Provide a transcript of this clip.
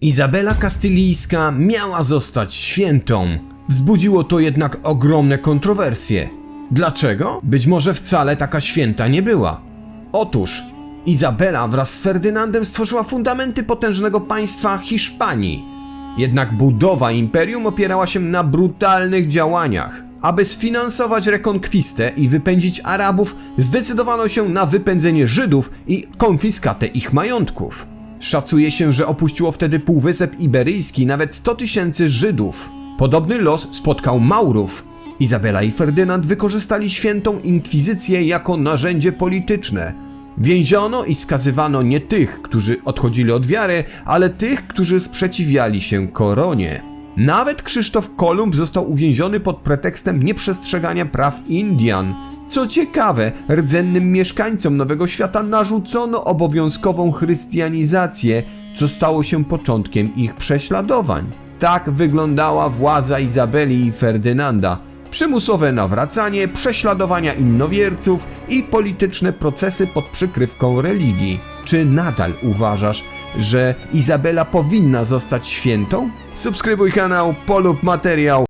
Izabela Kastylijska miała zostać świętą. Wzbudziło to jednak ogromne kontrowersje. Dlaczego? Być może wcale taka święta nie była. Otóż Izabela wraz z Ferdynandem stworzyła fundamenty potężnego państwa Hiszpanii. Jednak budowa imperium opierała się na brutalnych działaniach. Aby sfinansować rekonkwistę i wypędzić Arabów, zdecydowano się na wypędzenie Żydów i konfiskatę ich majątków. Szacuje się, że opuściło wtedy Półwysep Iberyjski nawet 100 tysięcy Żydów. Podobny los spotkał Maurów. Izabela i Ferdynand wykorzystali świętą inkwizycję jako narzędzie polityczne. Więziono i skazywano nie tych, którzy odchodzili od wiary, ale tych, którzy sprzeciwiali się koronie. Nawet Krzysztof Kolumb został uwięziony pod pretekstem nieprzestrzegania praw Indian. Co ciekawe, rdzennym mieszkańcom Nowego Świata narzucono obowiązkową chrystianizację, co stało się początkiem ich prześladowań. Tak wyglądała władza Izabeli i Ferdynanda. Przymusowe nawracanie, prześladowania innowierców i polityczne procesy pod przykrywką religii. Czy nadal uważasz, że Izabela powinna zostać świętą? Subskrybuj kanał, polub materiał